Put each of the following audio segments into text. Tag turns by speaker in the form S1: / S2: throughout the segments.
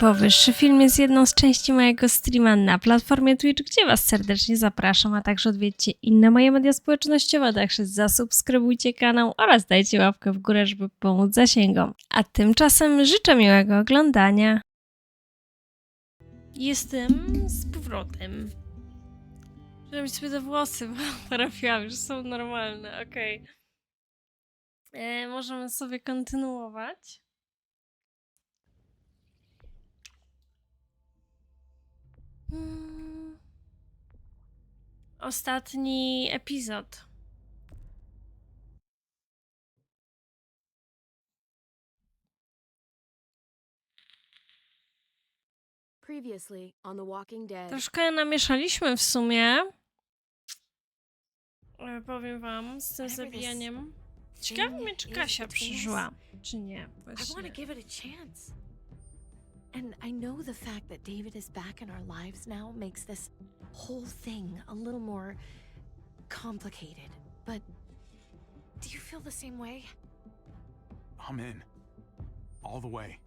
S1: Powyższy film jest jedną z części mojego streama na platformie Twitch, gdzie Was serdecznie zapraszam, a także odwiedźcie inne moje media społecznościowe, także zasubskrybujcie kanał oraz dajcie łapkę w górę, żeby pomóc zasięgom. A tymczasem życzę miłego oglądania. Jestem z powrotem. Żeby sobie te włosy trafiłam, już są normalne, okej. E, Możemy sobie kontynuować. Ostatni epizod. Troszkę namieszaliśmy w sumie. E, Powiem wam, z tym zabijaniem. Ciekawe mnie, czy Kasia przeżyła, czy nie. Właśnie.
S2: And I know the fact that David is back in our lives now makes this whole thing a little more complicated. But do you feel the same way?
S3: I'm in. All the way.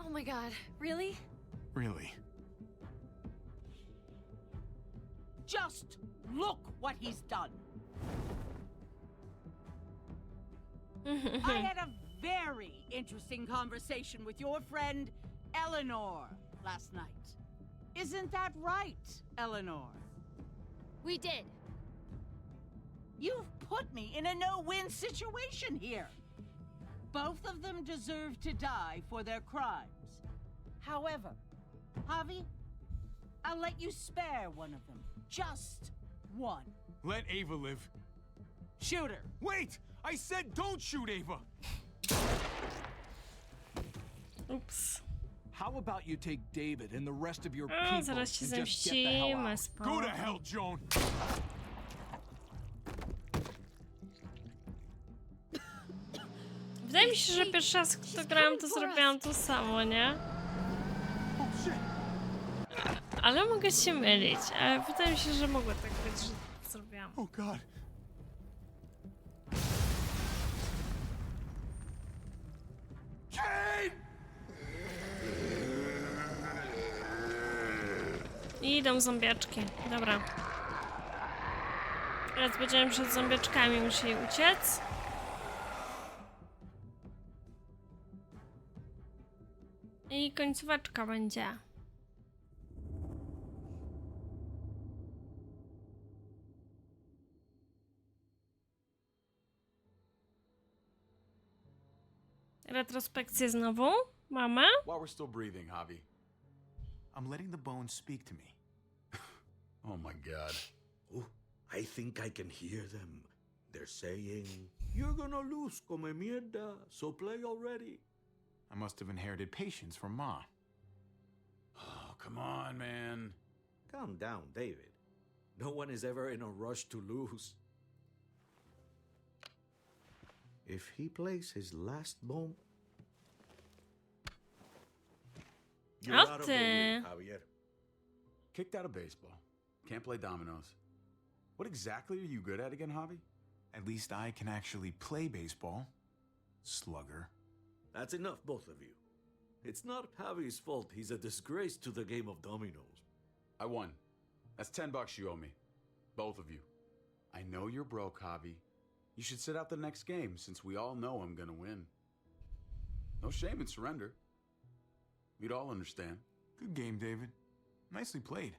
S2: Oh my god, really?
S3: Really.
S4: Just look what he's done. I had a very interesting conversation with your friend Eleanor last night. Isn't that right, Eleanor?
S2: We did.
S4: You've put me in a no win situation here. Both of them deserve to die for their crimes. However, Javi, I'll let you spare one of them. Just one.
S3: Let Ava live.
S4: Shoot her.
S3: Wait! I said don't shoot Ava!
S1: Ups.
S5: How about you take David and the rest of your
S1: A,
S5: people
S1: zaraz się
S5: and just get the hell
S1: zemścimy,
S5: out?
S3: Go to hell, Joan!
S1: Wydaje mi się, że pierwszy raz, kto grałam, to zrobiłam to samo, nie?
S3: Oh shit!
S1: Ale mogę się mylić. Ale wydaje mi się, że mogło tak być, że zrobiłam.
S3: Oh god.
S1: Idą zombiaczki. Dobra. Teraz będziemy przed zombiaczkami musieli uciec. I końcóweczka będzie. Retrospekcję znowu. Mamy.
S6: While we're still breathing, Javi.
S3: I'm letting the bones speak to me.
S6: Oh my god.
S7: Oh, I think I can hear them. They're saying, You're gonna lose, come mierda, so play already.
S3: I must have inherited patience from Ma.
S6: Oh, come on, man.
S7: Calm down, David. No one is ever in a rush to lose. If he plays his last bomb. You're out of the
S1: Ate.
S7: Javier.
S6: Kicked out of baseball. Can't play dominoes. What exactly are you good at again, Javi?
S3: At least I can actually play baseball. Slugger.
S7: That's enough, both of you. It's not Javi's fault he's a disgrace to the game of dominoes.
S6: I won. That's 10 bucks you owe me. Both of you. I know you're broke, Javi. You should sit out the next game since we all know I'm gonna win. No shame in surrender. We'd all understand.
S3: Good game, David. Nicely played.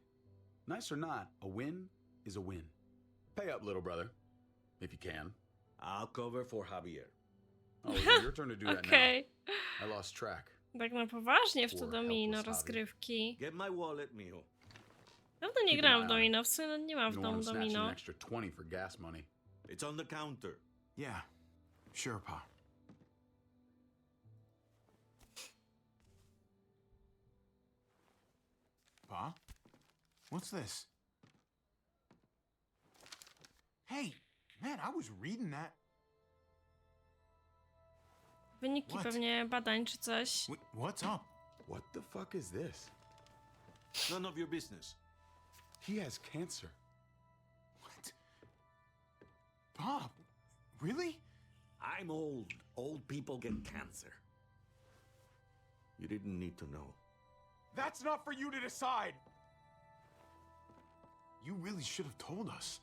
S6: Nice or not, a win is a win. Pay up, little brother. If you can.
S7: I'll cover for Javier.
S6: Oh, your turn to do that
S1: Okej.
S6: now. I lost track.
S1: Tak na poważnie w to
S6: Poor
S1: domino
S6: helpless Javi.
S1: rozgrywki.
S7: Get my wallet, mijo.
S1: Dawno nie
S6: Keep
S1: grałam
S6: an
S1: w
S6: eye on
S1: domino, w sumie nie mam
S6: You
S1: w
S6: don't
S1: domu
S6: want to snatch an
S1: domino.
S6: extra 20 for gas money.
S7: It's on the counter.
S3: Yeah. Sure, Pa. Pa? What's this? Hey, man, I was reading that.
S1: Wyniki
S3: What?
S1: pewnie badań czy coś.
S3: Wh- What's up?
S6: What the fuck is this?
S7: None of your business.
S6: He has cancer.
S3: What? Bob, really?
S7: I'm old. Old people get cancer. You didn't need to know.
S3: That's not for you to decide! You really should have told us.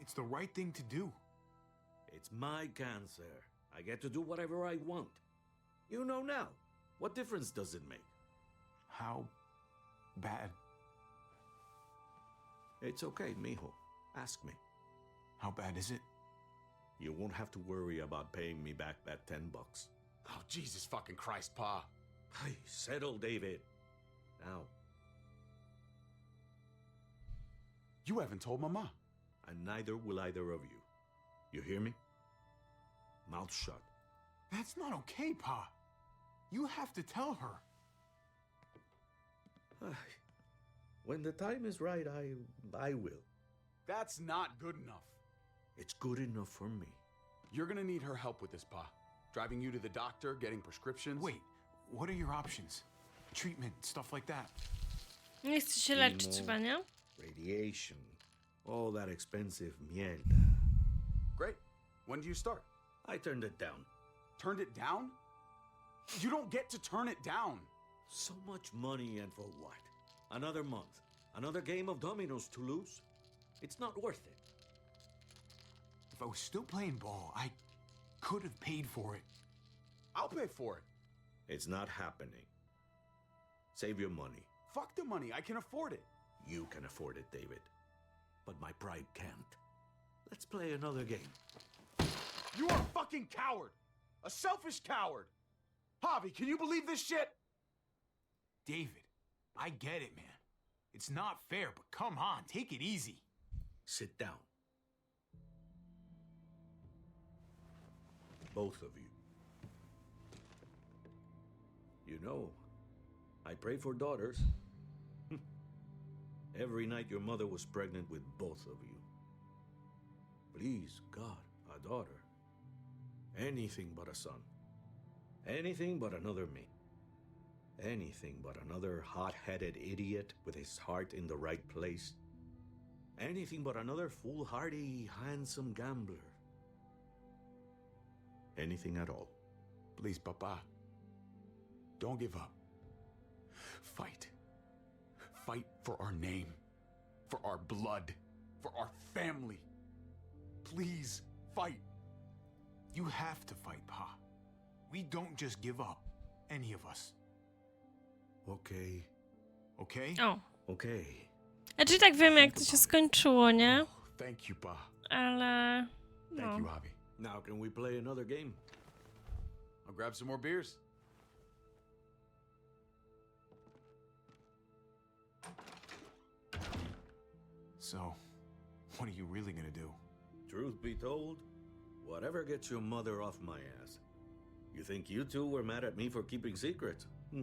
S3: It's the right thing to do.
S7: It's my cancer. I get to do whatever I want. You know now. What difference does it make?
S3: How bad?
S7: It's okay, mijo. Ask me.
S3: How bad is it?
S7: You won't have to worry about paying me back that ten bucks.
S6: Oh, Jesus fucking Christ, Pa.
S7: Hey, settle, David. Now,
S6: You haven't told Mama.
S7: and neither will either of you. You hear me? Mouth shut.
S3: That's not okay, Pa. You have to tell her.
S7: When the time is right, I I will.
S6: That's not good enough.
S7: It's good enough for me.
S6: You're gonna need her help with this, Pa. Driving you to the doctor, getting prescriptions.
S3: Wait, what are your options? Treatment, stuff like that.
S1: Nie chce się leczyć
S7: Chemo.
S1: chyba, nie?
S7: Radiation. All that expensive mierda.
S6: Great. When do you start?
S7: I turned it down.
S6: Turned it down? You don't get to turn it down.
S7: So much money and for what? Another month. Another game of dominoes to lose? It's not worth it.
S3: If I was still playing ball, I could have paid for it.
S6: I'll pay for it.
S7: It's not happening. Save your money.
S6: Fuck the money. I can afford it.
S7: You can afford it, David. But my pride can't. Let's play another game.
S6: You are a fucking coward. A selfish coward. Javi, can you believe this shit?
S3: David, I get it, man. It's not fair, but come on, take it easy.
S7: Sit down. Both of you. You know, I pray for daughters. Every night your mother was pregnant with both of you. Please, God, a daughter. Anything but a son. Anything but another me. Anything but another hot headed idiot with his heart in the right place. Anything but another foolhardy, handsome gambler. Anything at all.
S3: Please, Papa. Don't give up. Fight. Fight for our name, for our blood, for our family. Please, fight. You have to fight, Pa. We don't just give up, any of us.
S7: Okay,
S3: Okay?
S1: O.
S7: okay.
S1: Znaczy tak wiem jak to się skończyło, nie?
S3: Oh, thank you, Pa.
S1: Ale...
S3: Thank
S1: No.
S3: you, Javi.
S7: Now, can we play another game?
S6: I'll grab some more beers.
S3: So, what are you really gonna do?
S7: Truth be told, whatever gets your mother off my ass. You think you two were mad at me for keeping secrets? Hmm.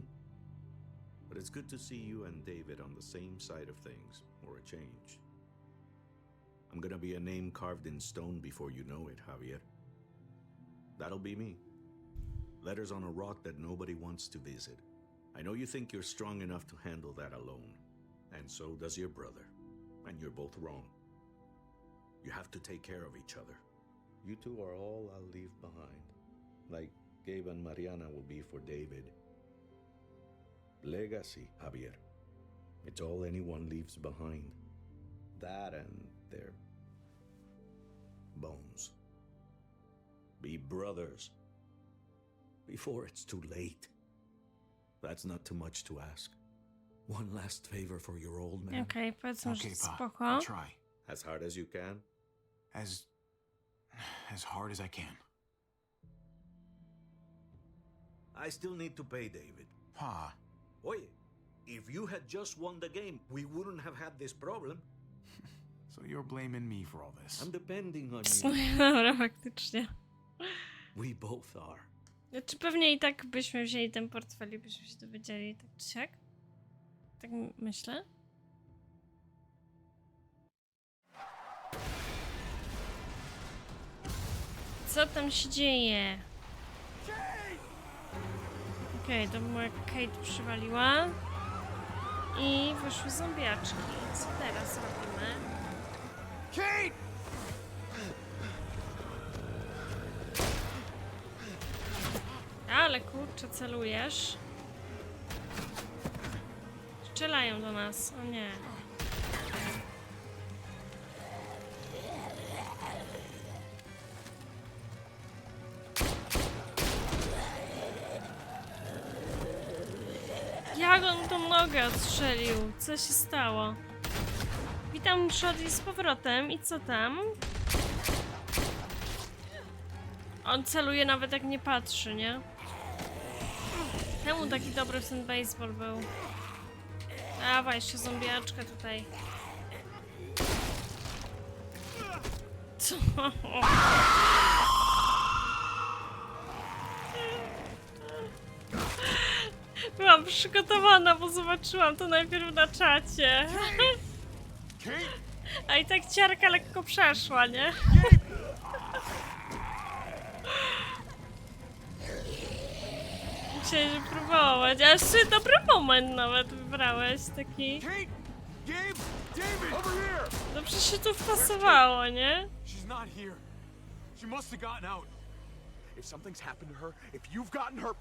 S7: But it's good to see you and David on the same side of things, or a change. I'm gonna be a name carved in stone before you know it, Javier. That'll be me. Letters on a rock that nobody wants to visit. I know you think you're strong enough to handle that alone, and so does your brother. And you're both wrong. You have to take care of each other. You two are all I'll leave behind. Like Gabe and Mariana will be for David. Legacy, Javier. It's all anyone leaves behind. That and their bones. Be brothers. Before it's too late. That's not too much to ask. One last favor for your old man.
S1: Okej, powiedzmy, że
S3: Okay, Pa.
S1: spoko.
S3: I'll try.
S7: As hard as you can.
S3: As. as hard as I can.
S7: I still need to pay David.
S3: Pa,
S7: Oye, if you had just won the game, we wouldn't have had this problem.
S3: so you're blaming me for all this.
S7: I'm depending on
S1: W
S7: you.
S1: sumie, Dobra, faktycznie.
S7: We both are.
S1: Znaczy pewnie i tak byśmy wzięli ten portfel i byśmy się dowiedzieli, tak czy siak. Tak myślę. Co tam się dzieje? Okej, to było jak Kate przywaliła. I wyszły zombiaczki. Co teraz robimy?
S3: Kate!
S1: Ale kurczę, celujesz. Strzelają do nas. O nie. Jak on tą nogę odstrzelił? Co się stało? Witam Shorty z powrotem. I co tam? On celuje nawet jak nie patrzy, nie? Temu taki dobry w ten baseball był. Dawaj, jeszcze zombiaczka tutaj. Co? Byłam przygotowana, bo zobaczyłam to najpierw na czacie. A i tak ciarka lekko przeszła, nie? Musiałeś próbować, a jeszcze dobry moment nawet wybrałeś, taki... Przecież się tu wpasowało, nie?
S3: She's not here. She must have gotten out. If something's happened to her, if you've gotten her.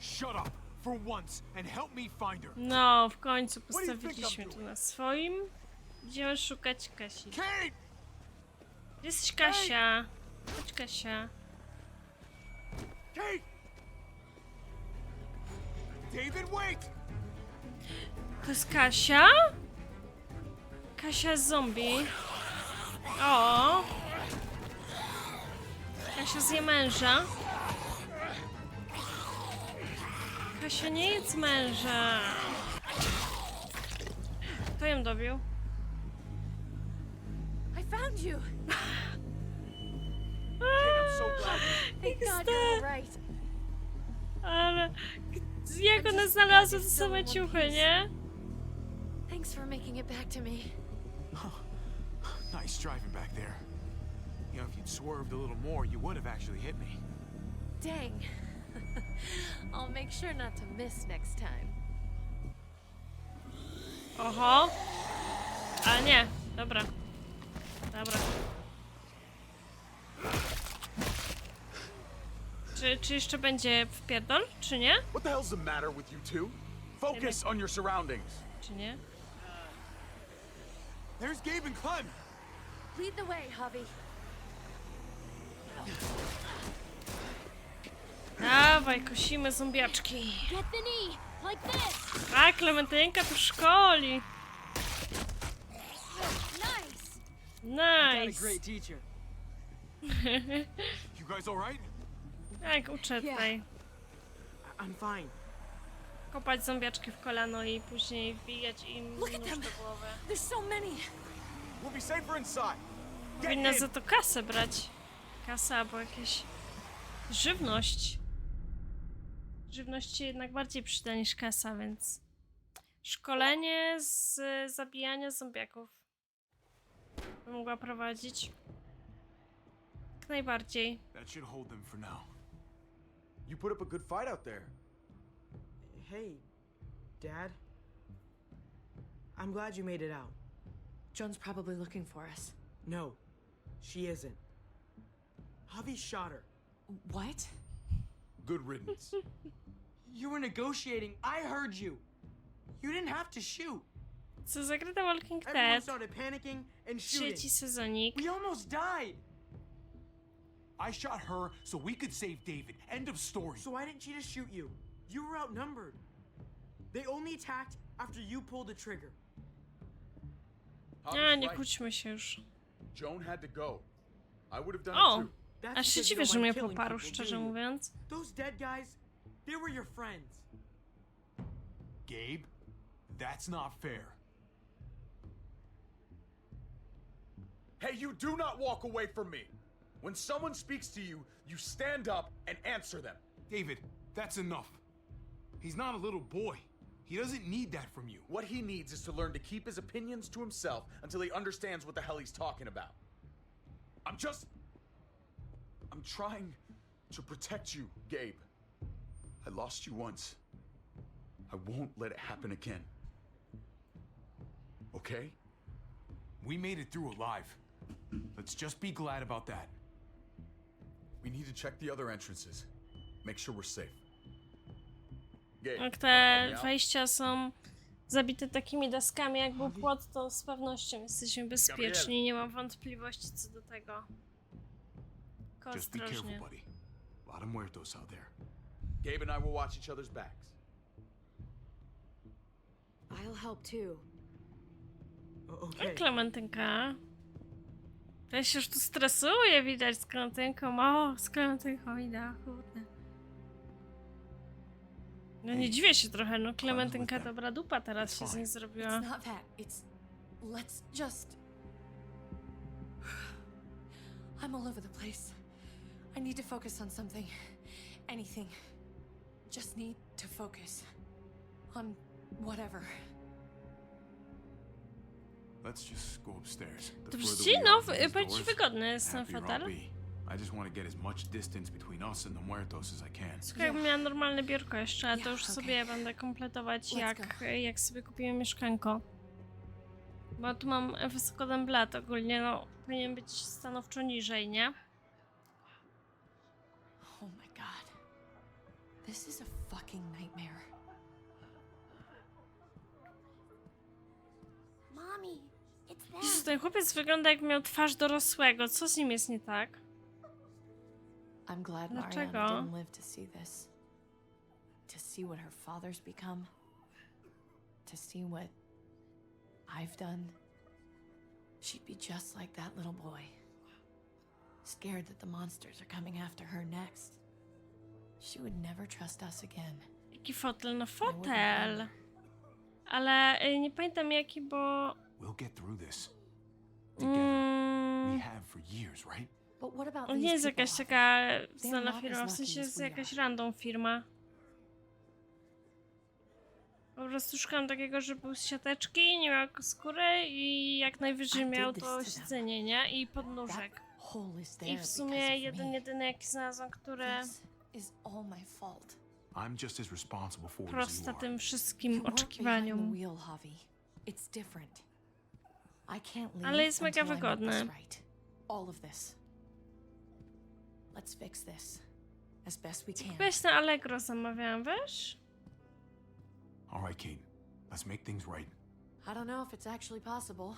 S3: Shut up for once and help me find her.
S1: No, w końcu postawiliśmy tu na swoim. Idziemy szukać Kasi.
S3: Kate!
S1: Jesteś Kasia? Chodź Kasia. To jest Kasia? Kasia z zombie. O! Kasia zje męża. Kasia nie jedz męża. Kto ją dobił?
S2: I found you.
S3: I'm so glad.
S2: Thank God you're all right.
S1: Ale jak one znalazły te same ciuchy, nie?
S2: Thanks for making it back to me.
S3: Nice driving back there. You know, if you'd swerved a little more, you would have actually hit me.
S2: Dang. I'll make sure not to miss next time.
S1: Oho. A nie, dobra. Dobra. Czy, czy jeszcze będzie wpierdol, czy nie?
S6: What the hell's the matter with you two? Focus on your surroundings.
S1: Czy nie?
S3: There's Gabe and Clem.
S2: Lead the way, Javi.
S1: Dawaj, kosimy zombiaczki.
S2: Get the knee, like this.
S1: A, Klementynka tu szkoli.
S2: Nice.
S1: Nice.
S3: You guys all right?
S1: Tak, uczę tutaj.
S5: I'm fine.
S1: Kopać zombiaczki w kolano i później wbijać im
S2: Look at
S1: nóż
S2: them.
S1: do głowy.
S2: There's so many.
S3: We'll be safer inside. Get
S1: Powinna
S3: in.
S1: za to kasę brać. Kasa albo jakieś żywność. Żywność się jednak bardziej przyda niż kasa, więc szkolenie z zabijania zombiaków bym mogła prowadzić. Jak najbardziej.
S3: That should hold them for now.
S6: You put up a good fight out there.
S8: Hey, Dad. I'm glad you made it out.
S2: Joan's probably looking for us.
S8: No, she isn't. Javi shot her.
S2: What?
S3: Good riddance.
S8: You were negotiating. I heard you. You didn't have to shoot.
S1: Co zagrada Walking
S8: Everyone
S1: Dead,
S8: started panicking and shooting.
S1: trzeci sezonik.
S8: We almost died.
S3: I shot her so we could save David. End of story.
S8: So why didn't she just shoot you? You were outnumbered. They only attacked after you pulled the trigger.
S1: A,
S6: Javi's
S1: nie
S6: right.
S1: kłóćmy się już.
S6: Joan had to go. I would have done
S1: O!
S6: it oh, too.
S8: That's
S1: Aż się
S8: because you
S1: dziwię,
S8: don't
S1: że mnie poparł, szczerze mówiąc.
S8: Those dead guys, they were your friends.
S3: Gabe, that's not fair.
S6: Hey, you do not walk away from me. When someone speaks to you, you stand up and answer them.
S3: David, that's enough. He's not a little boy. He doesn't need that from you.
S6: What he needs is to learn to keep his opinions to himself until he understands what the hell he's talking about. I'm just. I'm trying to protect you, Gabe. I lost you once. I won't let it happen again. Okay?
S3: We made it through alive. Let's just be glad about that.
S6: We need to check the other entrances. Make sure we're safe. Gabe,
S1: Jak te wejścia są zabite takimi daskami, jak był płot, to z pewnością jesteśmy bezpieczni. Nie mam wątpliwości co do tego. Tylko
S3: Just be careful,
S1: ostrożnie.
S3: buddy. A lot of muertos out there.
S6: Gabe and I will watch each other's backs.
S2: I'll help too.
S8: O-.
S1: Klementynka. Ja się już tu stresuję, widać z Klementynką. O, z Klementynką idę, kurde. No nie dziwię się trochę, no Klementynka dobra dupa teraz się z niej zrobiła.
S2: It's not that. It's. Let's just. I'm all over the place. I need to focus on something. Anything. Just need to focus. On whatever.
S3: Let's just go upstairs. The
S1: To
S3: further
S1: przecież
S3: we are from these doors,
S1: wygodny
S3: happier I'll
S1: fotel.
S3: be. I just want to get as much distance between us and the muertos as I can.
S1: Słuchaj, jakbym miała normalne biurko jeszcze, ale to już sobie będę kompletować
S2: Let's
S1: jak, jak sobie kupiłem mieszkanko. Bo tu mam wysoko blat ogólnie, no powinien być stanowczo niżej, nie?
S2: Oh my god. This is a fucking nightmare.
S9: Mommy,
S1: Jezus, ten chłopiec wygląda jak miał twarz dorosłego, co z nim jest nie tak?
S2: I'm glad
S1: Dlaczego?
S2: Mariana didn't live to see this. To see what her father's become. To see what I've done. She'd be just like that little boy. Scared that the monsters are coming after her next. She would never trust us again.
S1: Jaki fotel? No fotel! Ale y, nie pamiętam jaki, bo...
S3: We'll get through this. Together.
S1: Mm,
S3: We have for years, right?
S2: But what about
S1: to
S2: these
S1: nie jest
S2: people,
S1: jakaś taka znana firma, w sensie jest jakaś random firma. Po prostu szukam takiego, że był z siateczki, nie miał skóry i jak najwyżej miał to siedzenie, nie? I podnóżek.
S2: That hole is there
S1: I w
S2: because
S1: sumie jeden,
S2: me.
S1: jedyny jaki znalazłam, który
S2: This is all my fault.
S3: I'm just as responsible for it as
S1: prosta
S3: you are.
S1: tym
S2: You
S1: wszystkim
S2: weren't behind the
S1: oczekiwaniom.
S2: wheel, Javi. It's different. I can't leave
S1: Ale jest mega
S2: until I make this right. All of this. Let's fix this as best we can.
S1: Weź na Allegro zamawiałam, wiesz?
S3: All right, Kate. Let's make things right.
S2: I don't know if it's actually possible,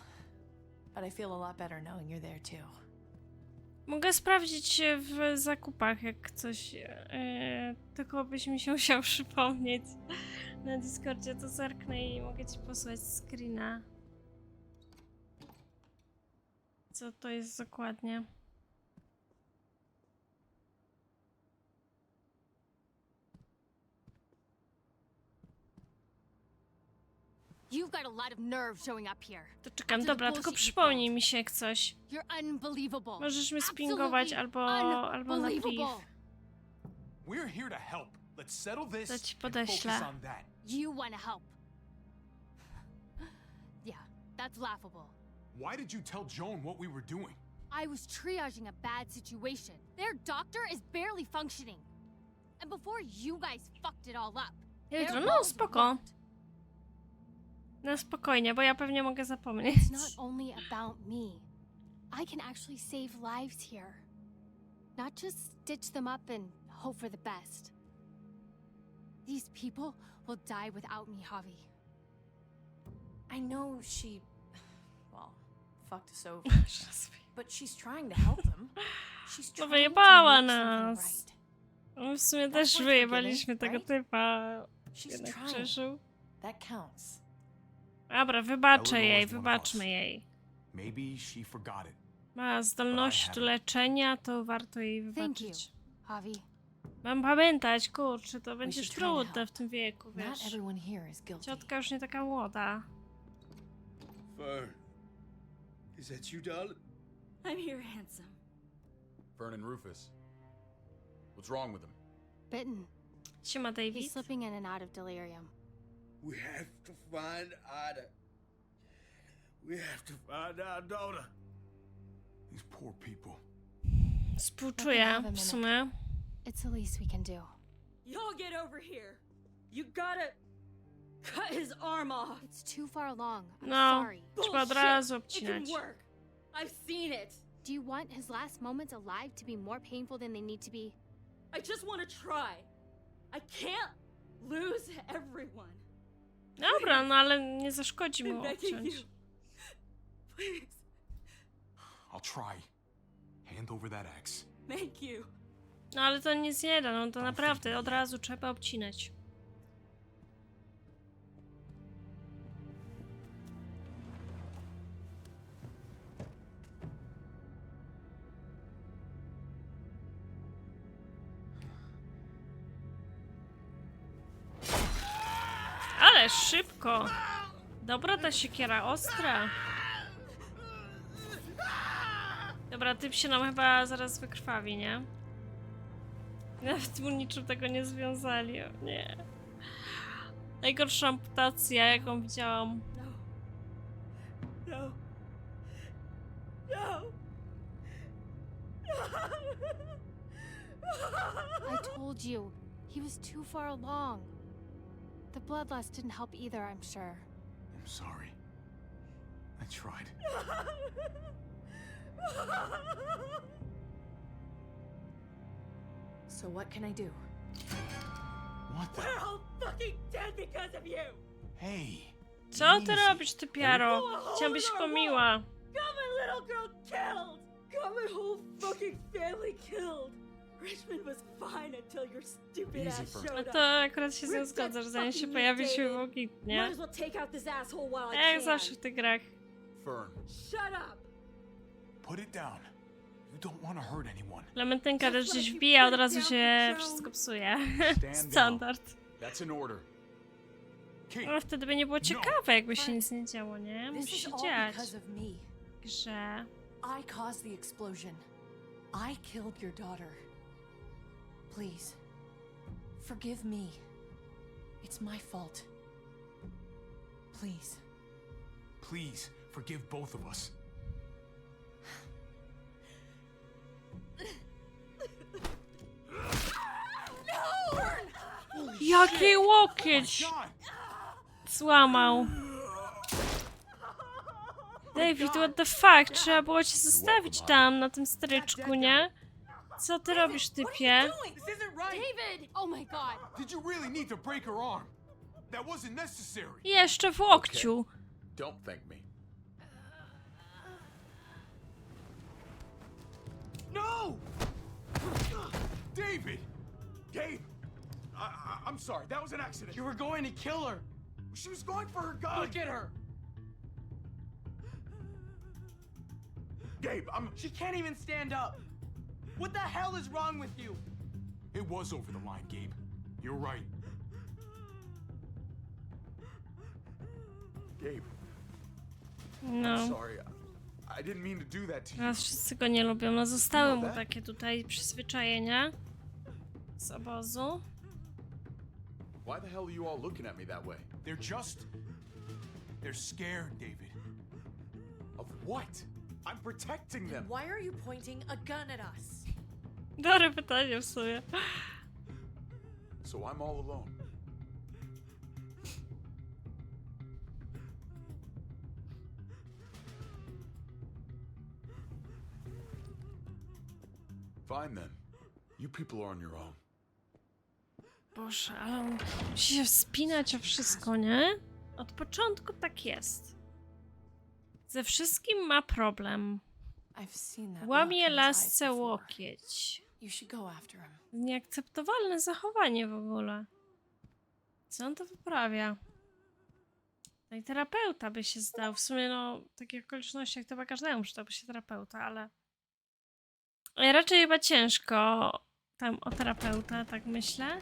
S2: but I feel a lot better knowing you're there too.
S1: Mogę sprawdzić w zakupach, jak coś. Yy, tylko byś mi się musiał przypomnieć na Discordzie, to zerknę i mogę ci posłać screena. Co to jest dokładnie?
S9: You've got a lot of nerve showing up here.
S1: To czekam, dobra, tylko
S9: bullshit
S1: przypomnij mi się jak coś.
S9: You're unbelievable.
S1: Możesz mnie spingować albo, albo na priv.
S9: unbelievable.
S10: We're here to help. Let's settle this
S1: To ci
S10: and
S1: podeślę.
S10: focus on that.
S9: You want to help. Yeah, that's laughable.
S10: Why did you tell Joan what we were doing?
S9: I was triaging a bad situation. Their doctor is barely functioning. And before you guys fucked it all up, their
S1: Jutro, no
S9: roles were
S1: spoko.
S9: wronged.
S1: No spokojnie, bo ja pewnie mogę zapomnieć.
S9: It's not only about me. I can actually save lives here. Not just stitch them up and hope for the best. These people will die without me, Javi.
S2: I know she, well, fucked us over, but she's trying to help them. She's
S1: No
S2: trying to
S1: wyjebała
S2: make something
S1: nas.
S2: right.
S1: No w sumie
S2: That's
S1: też wyjebaliśmy tego
S2: right?
S1: typa.
S2: She's
S1: Jednak
S2: trying.
S1: przeżył.
S2: That counts.
S1: Dobra, wybaczę jej, wybaczmy jej.
S3: Maybe she forgot it.
S1: Ma zdolność leczenia, to warto jej wybaczyć.
S9: Javi.
S1: Mam pamiętać, kurczę, to będzie trudne w tym wieku, wiesz. Ciotka już nie taka młoda.
S7: Fern. Is that you, darling?
S11: I'm here, handsome.
S6: Vernon Rufus. What's wrong with him?
S9: Bitten.
S1: Siema,
S9: He's
S1: David.
S9: slipping in and out of delirium.
S7: We have to find Ida. We have to find our daughter.
S3: These poor people.
S1: Współczuję w sumie.
S9: It's the least we can do.
S11: Y'all get over here. You gotta cut his arm off.
S9: It's too far along. I'm
S1: No,
S9: sorry.
S1: trzeba od
S11: Bullshit.
S1: razu
S11: It can
S1: obcinać.
S11: work. I've seen it.
S9: Do you want his last moments alive to be more painful than they need to be?
S11: I just want to try. I can't lose everyone.
S1: Dobra, no ale nie zaszkodzi mu obciąć.
S11: Please,
S3: I'll try. Hand over that axe.
S11: thank you.
S1: No ale to nic nie da, no to naprawdę od razu trzeba obcinać. Szybko. Dobra ta siekiera, ostra. Dobra, typ się nam chyba zaraz wykrwawi, nie? Nawet mu niczym tego nie związali, o nie. Najgorsza amputacja, jaką widziałam.
S11: No. No.
S9: I told you, he was too far along. The bloodlust didn't help either, I'm sure.
S3: I'm sorry. I tried.
S2: So what can I do?
S3: What the?
S11: We're all fucking dead because of you.
S3: Hey.
S1: Co ty
S3: easy.
S1: robisz, ty piaro? Chciałam być pomiła.
S11: Got my little girl killed. Got my whole fucking family killed. Richmond was fine until your stupid
S3: Easy,
S11: ass
S3: Fern.
S1: No
S11: showed
S1: to
S11: up.
S1: akurat się z nią zgadzasz, zanim się
S11: fucking
S1: pojawi
S11: David.
S1: siłownik,
S11: Might
S1: nie?
S11: as well take out this asshole while I
S1: Jak
S11: can.
S1: zawsze w tych grach.
S3: Fern,
S11: Shut up.
S3: put it down. You don't want to hurt anyone.
S1: Klementynka też gdzieś wbija, od razu się wszystko psuje. Standard.
S6: That's an order.
S1: Ale wtedy by nie było ciekawe, jakby się nic nie działo, nie?
S2: This
S1: Musi
S2: is
S1: się
S2: all
S1: dziać.
S2: because of me.
S1: Grze.
S2: I caused the explosion. I killed your daughter. Please, forgive me. It's my fault. Please.
S3: please forgive both of us.
S1: Jaki łokieć
S3: God,
S1: złamał. David, what the fuck? Trzeba było cię zostawić tam, na tym stryczku, nie? Co ty robisz, typie?
S8: This isn't right.
S9: David! Oh my god.
S3: did you really need to break her arm? That wasn't necessary.
S1: Jeszcze w łokciu.
S6: Don't thank me.
S3: No! David! Gabe! I, I, I'm sorry, that was an accident.
S8: You were going to kill her.
S3: She was going for her gun.
S8: Look at her.
S3: Gabe, I'm.
S8: She can't even stand up. What the hell is wrong with you?
S3: It was over the line, Gabe. You're right.
S6: Gabe,
S1: No.
S6: sorry. I, I didn't mean to do that to you.
S1: Teraz wszyscy go nie lubią. No zostały mu takie tutaj przyzwyczajenia z obozu.
S6: Why the hell are you all looking at me that way?
S3: They're just. They're scared, David.
S6: Of what? I'm protecting them.
S2: Why are you pointing a gun at us?
S1: Dobre pytanie w sumie.
S6: So I'm all alone. Fine then. You people are on your own.
S1: Boże, ale on musi się wspinać o wszystko, nie? Od początku tak jest. Ze wszystkim ma problem.
S2: I've seen that. look
S1: Łamie lasce łokieć. Nieakceptowalne zachowanie w ogóle. Co on to wyprawia? No i terapeuta by się zdał. W sumie, no, w takich okolicznościach chyba każdemu przydałby się terapeuta, ale raczej chyba ciężko tam o terapeuta, tak myślę.